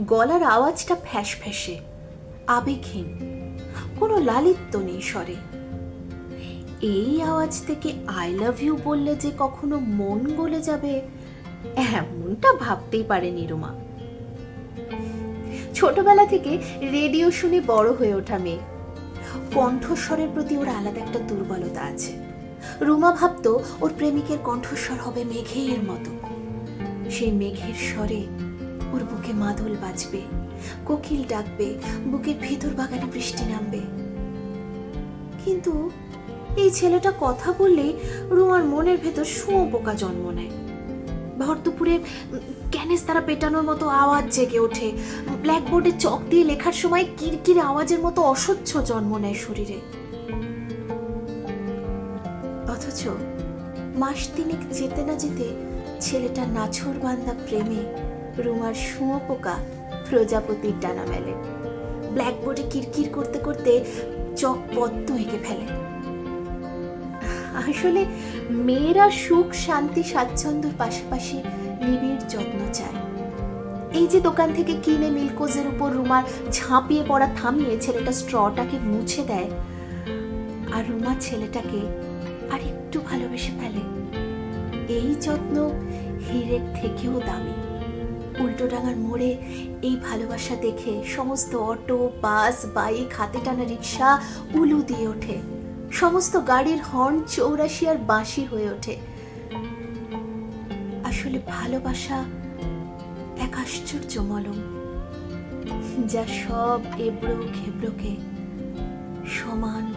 গলার আওয়াজটা ফ্যাস ফ্যাসে আবেগহীন, কোনো লালিত্য নেই স্বরে। এই আওয়াজ থেকে আই লাভ ইউ বললে যে কখনো মন গলে যাবে, এমনটা ভাবতেই পারেনি রুমা ছোটবেলা থেকে রেডিও শুনে বড় হয়ে ওঠা মেয়ে। কণ্ঠস্বরের প্রতি ওর আলাদা একটা দুর্বলতা আছে। রুমা ভাবতো ওর প্রেমিকের কণ্ঠস্বর হবে মেঘের মতো। সেই মেঘের স্বরে ওর বুকে মাদল বাজবে, কোকিল ডাকবে, বুকের ভিতর বাগানে বৃষ্টি নামবে। কিন্তু এই ছেলেটা কথা বললেই রুমার মনের ভেতর শুঁয়ো পোকা জন্ম নেয়। ভর দুপুরে ক্যানেস তারা পেটানোর মতো আওয়াজ জেগে ওঠে। ব্ল্যাকবোর্ডে চক দিয়ে লেখার সময় কিরকিরে আওয়াজের মতো অসহ্য জন্ম নেয় শরীরে। অথচ মাস তিনেক যেতে না যেতে ছেলেটা নাছর বান্দা প্রেমে রুমার শুঁয়ো পোকা প্রজাপতির ডানা মেলে। ব্ল্যাকবোর্ডে কিরকির করতে করতে চক পদ্ম এঁকে ফেলে। আসলে মেয়েরা সুখ, শান্তি, স্বাচ্ছন্দ্যর পাশাপাশি নিবিড় যত্ন চায়। এই যে দোকান থেকে কিনে মিল্কোজের উপর রুমার ঝাঁপিয়ে পড়া থামিয়ে ছেলেটা স্ট্রটাকে মুছে দেয় আর রুমা ছেলেটাকে আর একটু ভালোবেসে ফেলে। এই যত্ন হীরের থেকেও দামি। উল্টো ডাঙার মোড়ে এই ভালোবাসা দেখে সমস্ত অটো, বাস, বাইক হাতে টানা রিক্সা উলু দিয়ে ওঠে। সমস্ত গাড়ির হর্ন চৌরাশি আর বাঁশি হয়ে ওঠে। আসলে ভালোবাসা এক আশ্চর্য মলম যা সব এবড়ো খেবড়োকে সমান